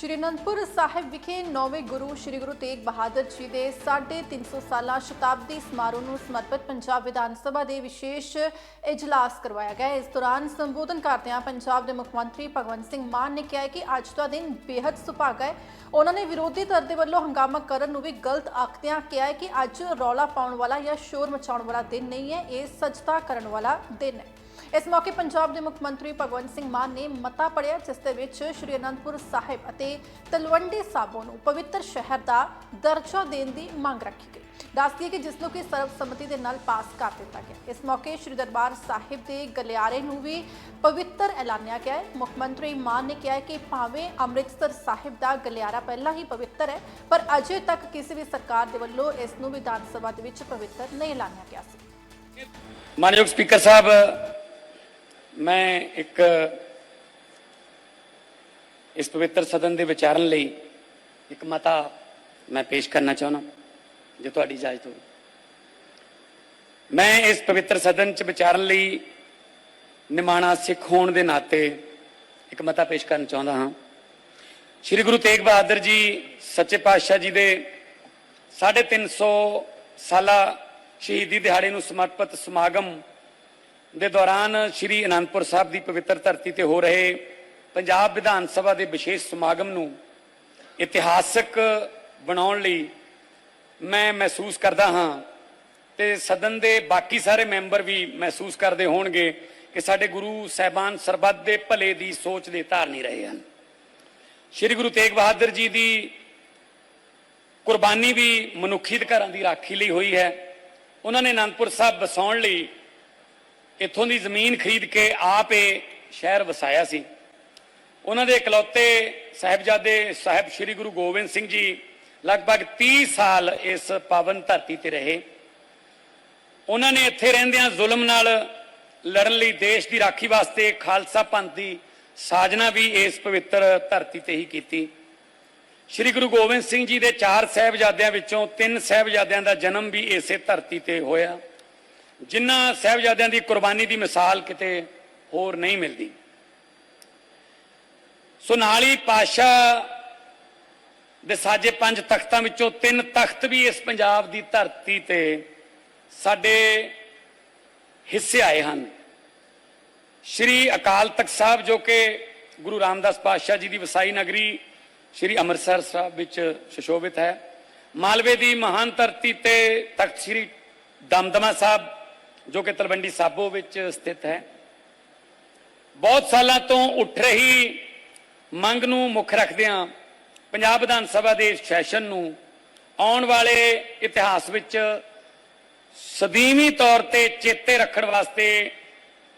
ਸ਼੍ਰੀ ਅਨੰਦਪੁਰ ਸਾਹਿਬ ਵਿਖੇ ਨੌਵੇਂ ਗੁਰੂ ਸ਼੍ਰੀ ਗੁਰੂ ਤੇਗ ਬਹਾਦਰ ਜੀ ਦੇ 350 ਸਾਲਾ ਸ਼ਤਾਬਦੀ ਸਮਾਰੋਹ ਨੂੰ ਸਮਰਪਿਤ ਪੰਜਾਬ ਵਿਧਾਨ ਸਭਾ ਦੇ ਵਿਸ਼ੇਸ਼ ਇਜਲਾਸ ਕਰਵਾਇਆ ਗਿਆ। ਇਸ ਦੌਰਾਨ ਸੰਬੋਧਨ ਕਰਦਿਆਂ ਪੰਜਾਬ ਦੇ ਮੁੱਖ ਮੰਤਰੀ ਭਗਵੰਤ ਸਿੰਘ ਮਾਨ ਨੇ ਕਿਹਾ ਕਿ ਅੱਜ ਦਾ ਦਿਨ ਬੇहद ਸੁਭਾਗਾ ਹੈ। ਉਹਨਾਂ ਨੇ ਵਿਰੋਧੀ ਧਿਰ ਦੇ ਵੱਲੋਂ ਹੰਗਾਮਾ ਕਰਨ ਨੂੰ ਵੀ ਗਲਤ ਆਖਦਿਆਂ ਕਿਹਾ ਹੈ ਕਿ ਅੱਜ ਰੌਲਾ ਪਾਉਣ ਵਾਲਾ ਜਾਂ ਸ਼ੋਰ ਮਚਾਉਣ ਵਾਲਾ ਦਿਨ ਨਹੀਂ ਹੈ, ਇਹ ਸਜਦਾ ਕਰਨ ਵਾਲਾ ਦਿਨ ਹੈ। ਇਸ ਮੌਕੇ ਪੰਜਾਬ ਦੇ ਮੁੱਖ ਮੰਤਰੀ ਭਗਵੰਤ ਸਿੰਘ ਮਾਨ ਨੇ ਮਤਾ ਪੜਿਆ ਜਿਸ ਦੇ ਵਿੱਚ ਸ਼੍ਰੀ ਅਨੰਦਪੁਰ ਸਾਹਿਬ ਅਤੇ ਤਲਵੰਡੀ ਸਾਬੋ ਨੂੰ ਪਵਿੱਤਰ ਸ਼ਹਿਰ ਦਾ ਦਰਜਾ ਦੇਣ ਦੀ ਮੰਗ ਰੱਖੀ ਗਈ। ਦੱਸਦੀ ਹੈ ਕਿ ਜਿਸ ਨੂੰ ਕਿ ਸਰਬਸੰਮਤੀ ਦੇ ਨਾਲ ਪਾਸ ਕਰ ਦਿੱਤਾ ਗਿਆ। ਇਸ ਮੌਕੇ ਸ਼੍ਰੀ ਦਰਬਾਰ ਸਾਹਿਬ ਦੇ ਗਲਿਆਰੇ ਨੂੰ ਵੀ ਪਵਿੱਤਰ ਐਲਾਨਿਆ ਗਿਆ ਹੈ। ਮੁੱਖ ਮੰਤਰੀ ਮਾਨ ਨੇ ਕਿਹਾ ਕਿ ਭਾਵੇਂ ਅੰਮ੍ਰਿਤਸਰ ਸਾਹਿਬ ਦਾ ਗਲਿਆਰਾ ਪਹਿਲਾਂ ਹੀ ਪਵਿੱਤਰ ਹੈ, ਪਰ ਅਜੇ ਤੱਕ ਕਿਸੇ ਵੀ ਸਰਕਾਰ ਦੇ ਵੱਲੋਂ ਇਸ ਨੂੰ ਵਿਧਾਨ ਸਭਾ ਦੇ ਵਿੱਚ ਪਵਿੱਤਰ ਨਹੀਂ ਐਲਾਨਿਆ ਗਿਆ ਸੀ। ਮਾਨਯੋਗ ਸਪੀਕਰ ਸਾਹਿਬ ਮੈਂ ਇੱਕ ਇਸ ਪਵਿੱਤਰ ਸਦਨ ਦੇ ਵਿਚਾਰਨ ਲਈ ਇੱਕ ਮਤਾ ਮੈਂ ਪੇਸ਼ ਕਰਨਾ ਚਾਹੁੰਦਾ, ਜੇ ਤੁਹਾਡੀ ਇਜਾਜ਼ਤ ਹੋਵੇ। ਮੈਂ ਇਸ ਪਵਿੱਤਰ ਸਦਨ 'ਚ ਵਿਚਾਰਨ ਲਈ ਨਿਮਾਣਾ ਸਿੱਖ ਹੋਣ ਦੇ ਨਾਤੇ ਇੱਕ ਮਤਾ ਪੇਸ਼ ਕਰਨਾ ਚਾਹੁੰਦਾ ਹਾਂ। ਸ੍ਰੀ ਗੁਰੂ ਤੇਗ ਬਹਾਦਰ ਜੀ ਸੱਚੇ ਪਾਤਸ਼ਾਹ ਜੀ ਦੇ 350 ਸਾਲਾ ਸ਼ਹੀਦੀ ਦਿਹਾੜੇ ਨੂੰ ਸਮਰਪਿਤ ਸਮਾਗਮ ਦੇ ਦੌਰਾਨ ਸ੍ਰੀ ਅਨੰਦਪੁਰ ਸਾਹਿਬ ਦੀ ਪਵਿੱਤਰ ਧਰਤੀ ਤੇ ਹੋ ਰਹੇ ਪੰਜਾਬ ਵਿਧਾਨ ਸਭਾ ਦੇ ਵਿਸ਼ੇਸ਼ ਸਮਾਗਮ ਨੂੰ ਇਤਿਹਾਸਕ ਬਣਾਉਣ ਲਈ ਮੈਂ ਮਹਿਸੂਸ ਕਰਦਾ ਹਾਂ ਤੇ ਸਦਨ ਦੇ ਬਾਕੀ ਸਾਰੇ ਮੈਂਬਰ ਵੀ ਮਹਿਸੂਸ ਕਰਦੇ ਹੋਣਗੇ ਕਿ ਸਾਡੇ ਗੁਰੂ ਸਾਹਿਬਾਨ ਸਰਬੱਤ ਦੇ ਭਲੇ ਦੀ ਸੋਚ ਦੇ ਧਾਰਨੀ ਰਹੇ ਹਨ। ਸ੍ਰੀ ਗੁਰੂ ਤੇਗ ਬਹਾਦਰ ਜੀ ਦੀ ਕੁਰਬਾਨੀ ਵੀ ਮਨੁੱਖੀ ਅਧਿਕਾਰਾਂ ਦੀ ਰਾਖੀ ਲਈ ਹੋਈ ਹੈ। ਉਹਨਾਂ ਨੇ ਅਨੰਦਪੁਰ ਸਾਹਿਬ ਵਸਾਉਣ ਲਈ ਇੱਥੋਂ ਦੀ ਜ਼ਮੀਨ ਖਰੀਦ ਕੇ ਆਪ ਇਹ ਸ਼ਹਿਰ ਵਸਾਇਆ ਸੀ। ਉਹਨਾਂ ਦੇ ਇਕਲੌਤੇ ਸਾਹਿਬਜ਼ਾਦੇ ਸਾਹਿਬ ਸ੍ਰੀ ਗੁਰੂ ਗੋਬਿੰਦ ਸਿੰਘ ਜੀ ਲਗਭਗ 30 ਸਾਲ ਇਸ ਪਾਵਨ ਧਰਤੀ ਤੇ ਰਹੇ। ਉਹਨਾਂ ਨੇ ਇੱਥੇ ਰਹਿੰਦਿਆਂ ਜ਼ੁਲਮ ਨਾਲ ਲੜਨ ਲਈ ਦੇਸ਼ ਦੀ ਰਾਖੀ ਵਾਸਤੇ ਖਾਲਸਾ ਪੰਥ ਦੀ ਸਾਜਨਾ ਵੀ ਇਸ ਪਵਿੱਤਰ ਧਰਤੀ ਤੇ ਹੀ ਕੀਤੀ। ਸ੍ਰੀ ਗੁਰੂ ਗੋਬਿੰਦ ਸਿੰਘ ਜੀ ਦੇ ਚਾਰ ਸਾਹਿਬਜ਼ਾਦਿਆਂ ਵਿੱਚੋਂ ਤਿੰਨ ਸਾਹਿਬਜ਼ਾਦਿਆਂ ਦਾ ਜਨਮ ਵੀ ਇਸੇ ਧਰਤੀ ਤੇ ਹੋਇਆ। ਜਿਨ੍ਹਾਂ ਸਾਹਿਬਜ਼ਾਦਿਆਂ ਦੀ ਕੁਰਬਾਨੀ ਦੀ ਮਿਸਾਲ ਕਿਤੇ ਹੋਰ ਨਹੀਂ ਮਿਲਦੀ। ਸੋ ਨਾਲ ਹੀ ਪਾਸ਼ਾ ਦੇ ਸਾਜੇ ਪੰਜ ਤਖਤਾਂ ਵਿੱਚੋਂ ਤਿੰਨ ਤਖਤ ਵੀ ਇਸ ਪੰਜਾਬ ਦੀ ਧਰਤੀ ਤੇ ਸਾਡੇ ਹਿੱਸੇ ਆਏ ਹਨ। ਸ਼੍ਰੀ ਅਕਾਲ ਤਖਤ ਸਾਹਿਬ ਜੋ ਕਿ ਗੁਰੂ ਰਾਮਦਾਸ ਪਾਤਸ਼ਾਹ ਜੀ ਦੀ ਵਸਾਈ ਨਗਰੀ ਸ਼੍ਰੀ ਅੰਮ੍ਰਿਤਸਰ ਸਾਹਿਬ ਵਿੱਚ ਸੁਸ਼ੋਭਿਤ ਹੈ, ਮਾਲਵੇ ਦੀ ਮਹਾਨ ਧਰਤੀ ਤੇ ਤਖਤ ਸ਼੍ਰੀ ਦਮਦਮਾ ਸਾਹਿਬ ਜੋ ਕਿ ਤਲਵੰਡੀ ਸਾਬੋ ਵਿੱਚ ਸਥਿਤ ਹੈ। ਬਹੁਤ ਸਾਲਾਂ ਤੋਂ ਉੱਠ ਰਹੀ ਮੰਗ ਨੂੰ ਮੁੱਖ ਰੱਖਦਿਆਂ ਪੰਜਾਬ ਵਿਧਾਨ ਸਭਾ ਦੇ ਸੈਸ਼ਨ ਨੂੰ ਆਉਣ ਵਾਲੇ ਇਤਿਹਾਸ ਵਿੱਚ ਸਦੀਵੀ ਤੌਰ ਤੇ ਚੇਤੇ ਰੱਖਣ ਵਾਸਤੇ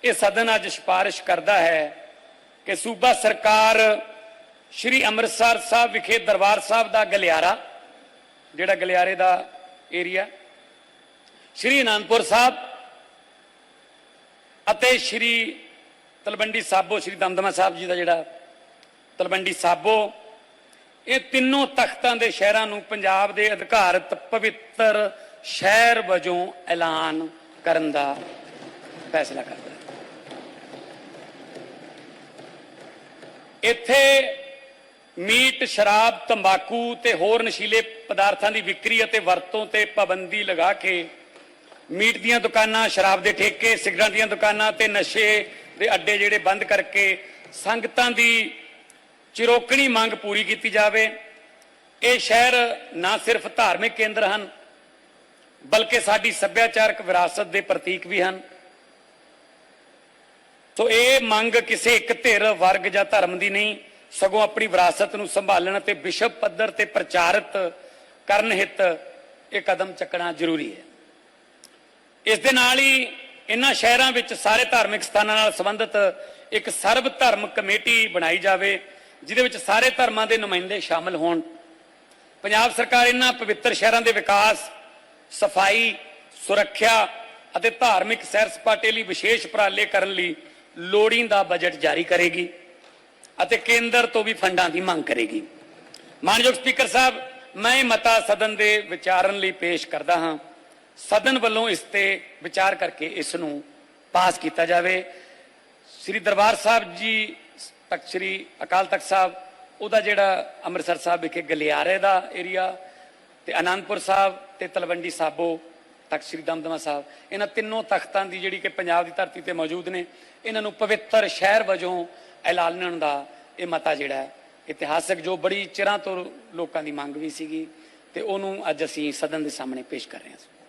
ਇਹ ਸਦਨ ਅੱਜ ਸਿਫਾਰਿਸ਼ ਕਰਦਾ ਹੈ ਕਿ ਸੂਬਾ ਸਰਕਾਰ ਸ਼੍ਰੀ ਅੰਮ੍ਰਿਤਸਰ ਸਾਹਿਬ ਵਿਖੇ ਦਰਬਾਰ ਸਾਹਿਬ ਦਾ ਗਲਿਆਰਾ, ਜਿਹੜਾ ਗਲਿਆਰੇ ਦਾ ਏਰੀਆ ਸ਼੍ਰੀ ਅਨੰਦਪੁਰ ਸਾਹਿਬ ਅਤੇ ਸ਼੍ਰੀ ਤਲਵੰਡੀ ਸਾਬੋ, ਸ਼੍ਰੀ ਦਮਦਮਾ ਸਾਹਿਬ ਜੀ ਦਾ ਜਿਹੜਾ ਤਲਵੰਡੀ ਸਾਬੋ, ਇਹ ਤਿੰਨੋਂ ਤਖਤਾਂ ਦੇ ਸ਼ਹਿਰਾਂ ਨੂੰ ਪੰਜਾਬ ਦੇ ਅਧਿਕਾਰਤ ਪਵਿੱਤਰ ਸ਼ਹਿਰ ਵਜੋਂ ਐਲਾਨ ਕਰਨ ਦਾ ਫੈਸਲਾ ਕਰਦਾ ਇੱਥੇ ਮੀਟ, ਸ਼ਰਾਬ, ਤੰਬਾਕੂ ਤੇ ਹੋਰ ਨਸ਼ੀਲੇ ਪਦਾਰਥਾਂ ਦੀ ਵਿਕਰੀ ਅਤੇ ਵਰਤੋਂ ਤੇ ਪਾਬੰਦੀ ਲਗਾ ਕੇ ਮੀਟ ਦੀਆਂ ਦੁਕਾਨਾਂ, ਸ਼ਰਾਬ ਦੇ ਠੇਕੇ, ਸਿਗਰਟਾਂ ਦੀਆਂ ਦੁਕਾਨਾਂ ਤੇ ਨਸ਼ੇ ਦੇ ਅੱਡੇ ਜਿਹੜੇ ਬੰਦ ਕਰਕੇ ਸੰਗਤਾਂ ਦੀ ਚਿਰੋਕਣੀ ਮੰਗ ਪੂਰੀ ਕੀਤੀ ਜਾਵੇ। ਇਹ ਸ਼ਹਿਰ ਨਾ ਸਿਰਫ ਧਾਰਮਿਕ ਕੇਂਦਰ ਹਨ, ਬਲਕਿ ਸਾਡੀ ਸੱਭਿਆਚਾਰਕ ਵਿਰਾਸਤ ਦੇ ਪ੍ਰਤੀਕ ਵੀ ਹਨ। ਸੋ ਇਹ ਮੰਗ ਕਿਸੇ ਇੱਕ ਧਿਰ, ਵਰਗ ਜਾਂ ਧਰਮ ਦੀ ਨਹੀਂ, ਸਗੋਂ ਆਪਣੀ ਵਿਰਾਸਤ ਨੂੰ ਸੰਭਾਲਣ ਅਤੇ ਵਿਸ਼ਵ ਪੱਧਰ ਤੇ ਪ੍ਰਚਾਰਿਤ ਕਰਨ ਹਿੱਤ ਇਹ ਕਦਮ ਚੱਕਣਾ ਜ਼ਰੂਰੀ ਹੈ। ਇਸ ਦੇ ਨਾਲ ਹੀ ਇਹਨਾਂ ਸ਼ਹਿਰਾਂ ਵਿੱਚ ਸਾਰੇ ਧਾਰਮਿਕ ਸਥਾਨਾਂ ਨਾਲ ਸੰਬੰਧਿਤ ਇੱਕ ਸਰਬ ਧਰਮ ਕਮੇਟੀ ਬਣਾਈ ਜਾਵੇ, ਜਿਹਦੇ ਵਿੱਚ ਸਾਰੇ ਧਰਮਾਂ ਦੇ ਨੁਮਾਇੰਦੇ ਸ਼ਾਮਲ ਹੋਣ। ਪੰਜਾਬ ਸਰਕਾਰ ਇਹਨਾਂ ਪਵਿੱਤਰ ਸ਼ਹਿਰਾਂ ਦੇ ਵਿਕਾਸ, ਸਫ਼ਾਈ, ਸੁਰੱਖਿਆ ਅਤੇ ਧਾਰਮਿਕ ਸੈਰ ਸਪਾਟੇ ਲਈ ਵਿਸ਼ੇਸ਼ ਉਪਰਾਲੇ ਕਰਨ ਲਈ ਲੋੜੀਂਦਾ ਬਜਟ ਜਾਰੀ ਕਰੇਗੀ ਅਤੇ ਕੇਂਦਰ ਤੋਂ ਵੀ ਫੰਡਾਂ ਦੀ ਮੰਗ ਕਰੇਗੀ। ਮਾਨਯੋਗ ਸਪੀਕਰ ਸਾਹਿਬ, ਮੈਂ ਮਤਾ ਸਦਨ ਦੇ ਵਿਚਾਰਨ ਲਈ ਪੇਸ਼ ਕਰਦਾ ਹਾਂ। ਸਦਨ ਵੱਲੋਂ ਇਸ ਤੇ ਵਿਚਾਰ ਕਰਕੇ ਇਸ ਨੂੰ ਪਾਸ ਕੀਤਾ ਜਾਵੇ। ਸ੍ਰੀ ਦਰਬਾਰ ਸਾਹਿਬ ਜੀ, ਤਖਤ ਸ੍ਰੀ ਅਕਾਲ ਤਖਤ ਸਾਹਿਬ, ਉਹਦਾ ਜਿਹੜਾ ਅੰਮ੍ਰਿਤਸਰ ਸਾਹਿਬ ਵਿਖੇ ਗਲਿਆਰੇ ਦਾ ਏਰੀਆ ਤੇ ਆਨੰਦਪੁਰ ਸਾਹਿਬ ਤੇ ਤਲਵੰਡੀ ਸਾਬੋ, ਤਖਤ ਸ੍ਰੀ ਦਮਦਮਾ ਸਾਹਿਬ, ਇਹਨਾਂ ਤਿੰਨੋਂ ਤਖਤਾਂ ਦੀ ਜਿਹੜੀ ਕਿ ਪੰਜਾਬ ਦੀ ਧਰਤੀ ਤੇ ਮੌਜੂਦ ਨੇ, ਇਹਨਾਂ ਨੂੰ ਪਵਿੱਤਰ ਸ਼ਹਿਰ ਵਜੋਂ ਐਲਾਨਣ ਦਾ ਇਹ ਮਤਾ ਜਿਹੜਾ ਇਤਿਹਾਸਕ ਜੋ ਬੜੀ ਚਿਰਾਂ ਤੋਂ ਲੋਕਾਂ ਦੀ ਮੰਗ ਵੀ ਸੀਗੀ ਤੇ ਉਹਨੂੰ ਅੱਜ ਅਸੀਂ ਸਦਨ ਦੇ ਸਾਹਮਣੇ ਪੇਸ਼ ਕਰ ਰਹੇ ਹਾਂ।